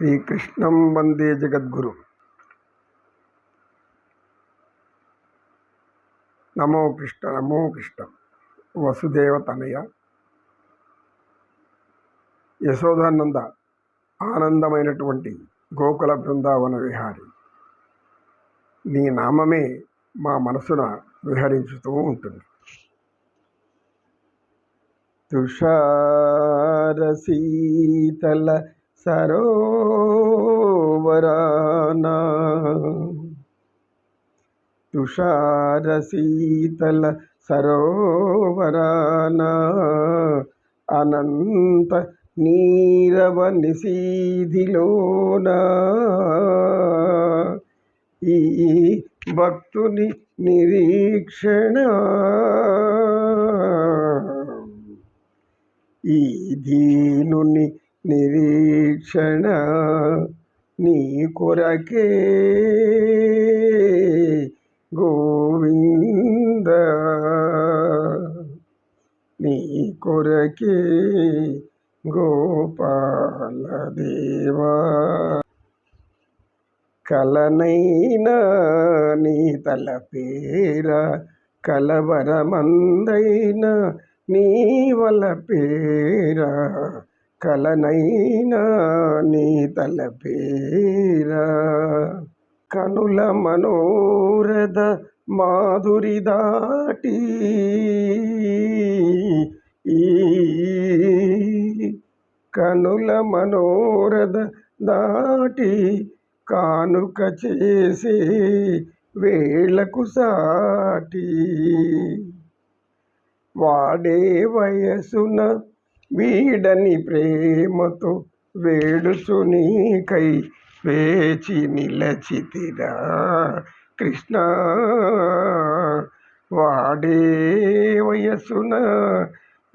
శ్రీకృష్ణం వందే జగద్గురు. నమో కృష్ణ నమో కృష్ణ వసుదేవ తనయ. యశోదానంద ఆనందమైనటువంటి గోకుల బృందావన విహారి. నీ నామమే మా మనసున విహరించుతూ ఉంటుంది. తుషారశీతల సరోవరానా. తుషారశీతల సరోవరానా. అనంత నీరవ నిశీధిలోనా. ఈ భక్తుని నిరీక్షణ. ఈ దీనుని నిరీక్షణ నీ కొరకే. గోవింద నీ కొరకే గోపాల దేవా కలనైనా నీ తల పేర కలవరమందైనా నీ వల పేరా కలనైనా నీ తల కనుల మనోరథ మాధురి దాటి ఈ కనుల మనోరథ దాటి కానుక చేసే వేళకు సాటి. వాడే వయసున వీడని ప్రేమతో వేడుచు నీకై వేచి నిలచితిరా. కృష్ణ వాడే వయసున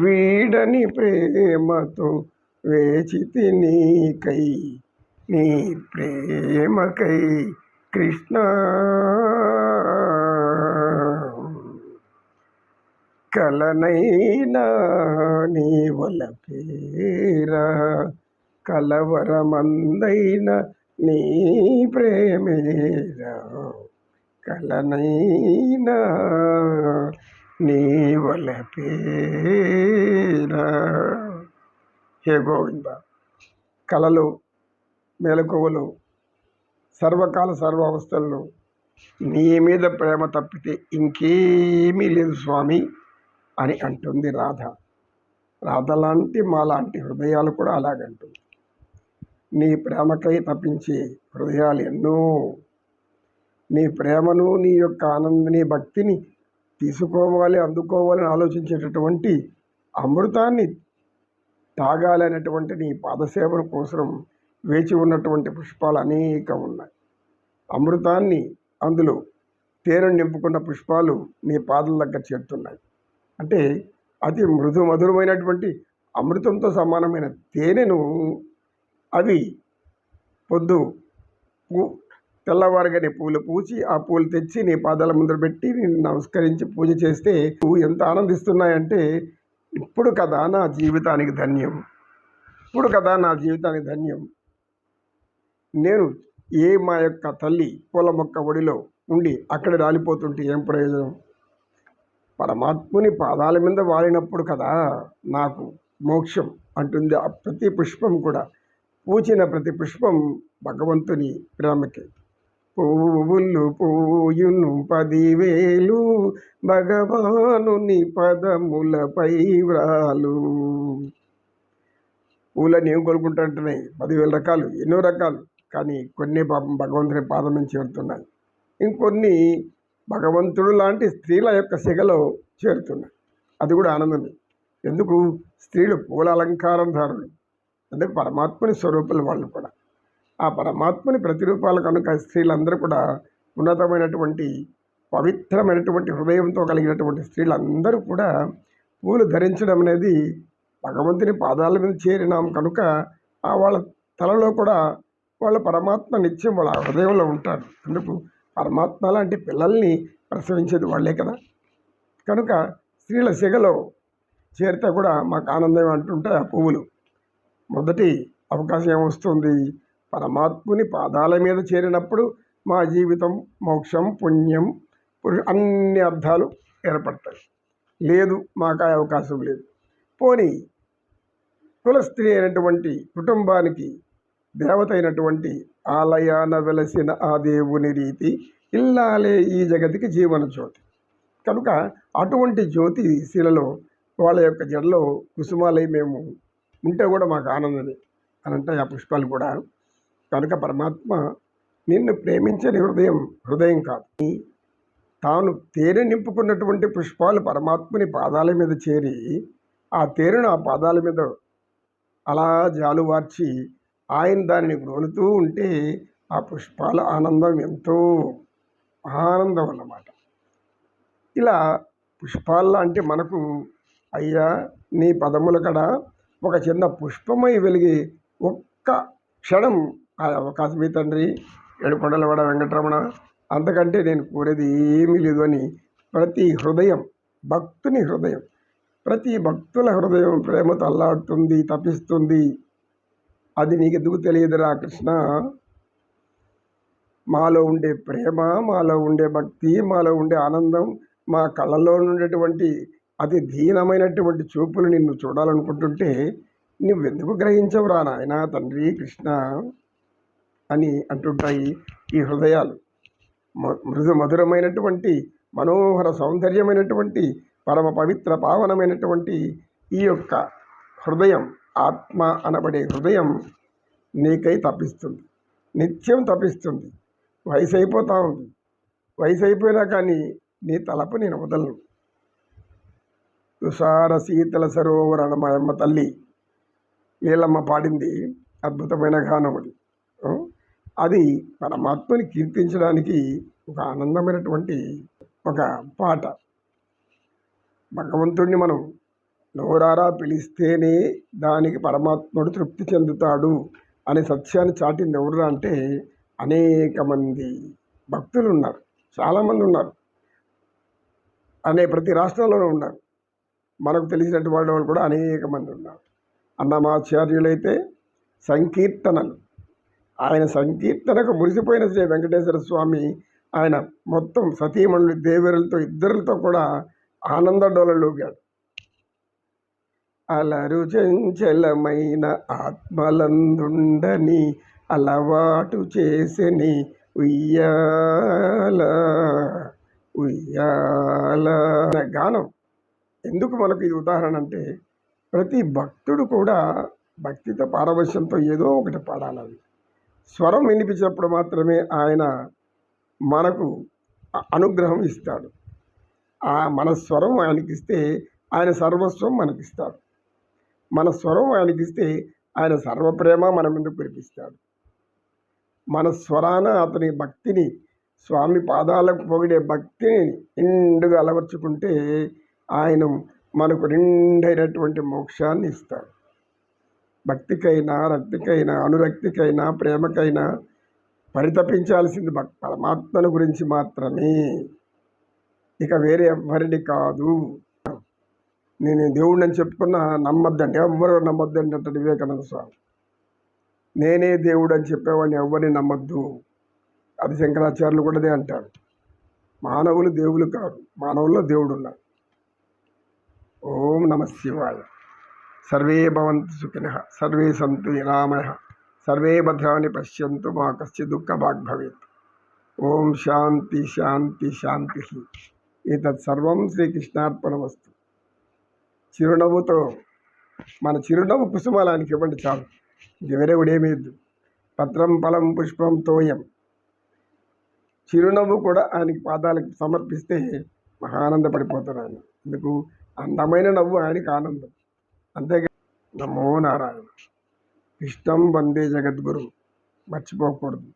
వీడని ప్రేమతో వేచితి నీకై నీ ప్రేమకై కృష్ణ. కలనైనా నీ వల పేర. కలవరమందైన నీ ప్రేమేరా. కలనైనా నీ వలపేరా హే గోవింద. కళలు మెలకువలు సర్వకాల సర్వావస్థల్లో నీ మీద ప్రేమ తప్పితే ఇంకేమీ లేదు స్వామి. అని అంటుంది రాధ. రాధ లాంటి మాలాంటి హృదయాలు కూడా అలాగంటుంది. నీ ప్రేమకై తప్పించే హృదయాలు ఎన్నో. నీ ప్రేమను నీ యొక్క ఆనంద నీ భక్తిని తీసుకోవాలి అందుకోవాలని ఆలోచించేటటువంటి అమృతాన్ని తాగాలనేటువంటి నీ పాదసేవల కోసం వేచి ఉన్నటువంటి పుష్పాలు అనేకం ఉన్నాయి. అమృతాన్ని అందులో తేనె నింపుకున్న పుష్పాలు నీ పాదల దగ్గర చేరుతున్నాయి. అంటే అతి మృదు మధురమైనటువంటి అమృతంతో సమానమైన తేనెను అవి పొద్దు పూ తెల్లవారుగానే పూలు పూచి ఆ పూలు తెచ్చి నీ పాదాల ముందర పెట్టి నేను నమస్కరించి పూజ చేస్తే నువ్వు ఎంత ఆనందిస్తున్నాయంటే ఇప్పుడు కదా నా జీవితానికి ధన్యం. ఇప్పుడు కదా నా జీవితానికి ధన్యం. నేను ఏ మా యొక్క తల్లి పూల మొక్క ఒడిలో ఉండి అక్కడ రాలిపోతుంటే ఏం ప్రయోజనం? పరమాత్ముని పాదాల మీద వాలినప్పుడు కదా నాకు మోక్షం అంటుంది ఆ ప్రతి పుష్పం కూడా. పూచిన ప్రతి పుష్పం భగవంతుని ప్రేమకి. పువ్వులు పూయును పదివేలు భగవానుని పదములపై వ్రాలు. పూలని ఏం కొనుక్కుంటుంటున్నాయి పదివేల రకాలు ఎన్నో రకాలు. కానీ కొన్ని పాపం భగవంతుని పాదం నుంచి చేరుతున్నాయి ఇంకొన్ని భగవంతుడు లాంటి స్త్రీల యొక్క సిగలో చేరుతున్నాయి అది కూడా ఆనందమే. ఎందుకు? స్త్రీలు పూల అలంకారం ధారులు. అందుకు పరమాత్మని స్వరూపాలు వాళ్ళు కూడా. ఆ పరమాత్మని ప్రతిరూపాలు కనుక స్త్రీలందరూ కూడా ఉన్నతమైనటువంటి పవిత్రమైనటువంటి హృదయంతో కలిగినటువంటి స్త్రీలందరూ కూడా పూలు ధరించడం అనేది భగవంతుని పాదాల మీద చేరినాం కనుక ఆ వాళ్ళ తలలో కూడా వాళ్ళ పరమాత్మ నిత్యం వాళ్ళ హృదయంలో ఉంటారు. అందుకు పరమాత్మ లాంటి పిల్లల్ని ప్రసవించేది వాళ్ళే కదా. కనుక స్త్రీల సిగలో చేరితే కూడా మాకు ఆనందం అంటుంటే ఆ పువ్వులు. మొదటి అవకాశం ఏమొస్తుంది? పరమాత్ముని పాదాల మీద చేరినప్పుడు మా జీవితం మోక్షం పుణ్యం అన్ని అర్థాలు ఏర్పడతాయి. లేదు మాకు ఆ అవకాశం లేదు. పోనీ కుల స్త్రీ అయినటువంటి కుటుంబానికి దేవత అయినటువంటి ఆలయాన వెలసిన ఆ దేవుని రీతి ఇల్లాలే ఈ జగతికి జీవన జ్యోతి. కనుక అటువంటి జ్యోతి శిలలో వాళ్ళ యొక్క జడలో కుసుమాలై మేము ఉంటే కూడా మాకు ఆనందమే అని అంటే ఆ పుష్పాలు కూడా. కనుక పరమాత్మ నిన్ను ప్రేమించని హృదయం హృదయం కాదు. తాను తేనె నింపుకున్నటువంటి పుష్పాలు పరమాత్మని పాదాల మీద చేరి ఆ తేనెను ఆ పాదాల మీద అలా జాలువార్చి ఆయన దానిని గోలుతూ ఉంటే ఆ పుష్పాల ఆనందం ఎంతో ఆనందం అన్నమాట. ఇలా పుష్పాల్లో అంటే మనకు అయ్యా నీ పదముల కడ ఒక చిన్న పుష్పమై వెలిగి ఒక్క క్షణం ఆ అవకాశం ఈ తండ్రి ఏడుకొండలవాడ వెంకటరమణ అంతకంటే నేను కోరేది ఏమీ లేదు అని ప్రతి హృదయం భక్తుని హృదయం ప్రతి భక్తుల హృదయం ప్రేమతో అల్లాడుతుంది తపిస్తుంది. అది నీకు ఎందుకు తెలియదురా కృష్ణ? మాలో ఉండే ప్రేమ మాలో ఉండే భక్తి మాలో ఉండే ఆనందం మా కళ్ళలో ఉండేటువంటి అతి దీనమైనటువంటి చూపులు నిన్ను చూడాలనుకుంటుంటే నువ్వెందుకు గ్రహించవురా నాయన తండ్రి కృష్ణ? అని అంటుంటాయి ఈ హృదయాలు. మ- మృదు మధురమైనటువంటి మనోహర సౌందర్యమైనటువంటి పరమ పవిత్ర పావనమైనటువంటి ఈ యొక్క హృదయం ఆత్మ అనబడే హృదయం నీకై తప్పిస్తుంది. నిత్యం తప్పిస్తుంది. వయసు అయిపోతూ ఉంది. వయసు అయిపోయినా కానీ నీ తలపు నేను వదలను. తుషార శీతల సరోవరణ మా అమ్మ తల్లి నీలమ్మ పాడింది అద్భుతమైన గానం అది అది పరమాత్మని కీర్తించడానికి ఒక ఆనందమైనటువంటి ఒక పాట. భగవంతుడిని మనం నోరారా పిలిస్తేనే దానికి పరమాత్ముడు తృప్తి చెందుతాడు అనే సత్యాన్ని చాటింది ఎవరు అంటే అనేక మంది భక్తులు ఉన్నారు. చాలామంది ఉన్నారు. అనే ప్రతి రాష్ట్రంలోనూ ఉన్నారు. మనకు తెలిసినటువంటి వాళ్ళు కూడా అనేక మంది ఉన్నారు. అన్నమాచార్యులైతే సంకీర్తనలు. ఆయన సంకీర్తనకు మురిసిపోయిన శ్రీ వెంకటేశ్వర స్వామి ఆయన మొత్తం సతీమణులు దేవరులతో ఇద్దరులతో కూడా ఆనంద డోలలోగాడు అలరు చంచలమైన ఆత్మలందుండని అలవాటు చేసని ఉయ్యాల ఉయ్యాల గానం. ఎందుకు మనకు ఇది ఉదాహరణ అంటే ప్రతి భక్తుడు కూడా భక్తితో పారవశ్యంతో ఏదో ఒకటి పాడాలని స్వరం వినిపించినప్పుడు మాత్రమే ఆయన మనకు అనుగ్రహం ఇస్తాడు. ఆ మన స్వరం ఆయనకిస్తే ఆయన సర్వస్వం మనకిస్తాడు. మన స్వరం ఆయనకి ఇస్తే ఆయన సర్వప్రేమ మన ముందు కురిపిస్తాడు. మన స్వరాన అతని భక్తిని స్వామి పాదాలకు పొగిడే భక్తిని నిండుగా అలవర్చుకుంటే ఆయన మనకు నిండైనటువంటి మోక్షాన్ని ఇస్తాడు. భక్తికైనా రక్తికైనా అనురక్తికైనా ప్రేమకైనా పరితపించాల్సింది భక్ పరమాత్మను గురించి మాత్రమే. ఇక వేరే ఎవ్వరిని కాదు. నేను దేవుడిని చెప్పుకున్న నమ్మద్దండి ఎవ్వరు నమ్మద్దండి అంటాడు వివేకానంద స్వామి. నేనే దేవుడు అని చెప్పేవాడిని ఎవరిని నమ్మద్దు. అది శంకరాచార్యులు కూడా అంటారు. మానవులు దేవులు కాదు మానవుల్లో దేవుడు ఉన్నాడు ఓం నమ శివాయ. సర్వే భవంతు సుఖిన సర్వే సంతు నిరామయ సర్వే భద్రాన్ని పశ్యంతు మా కశ్చి దుఃఖ భవేత్. ఓం శాంతి శాంతి శాంతి. ఏతత్ శ్రీకృష్ణార్పణ వస్తు చిరునవ్వుతో మన చిరునవ్వు కుసుమాలానికి ఇవ్వండి చాలు. ఇంక వేరే పత్రం ఫలం పుష్పం తోయం. చిరునవ్వు కూడా ఆయనకి పాదాలకు సమర్పిస్తే మహానందపడిపోతాడు ఆయన. ఎందుకు అందమైన నవ్వు ఆయనకి ఆనందం. అంతేగా నమో నారాయణ. ఇష్టం వందే జగద్గురు. మర్చిపోకూడదు.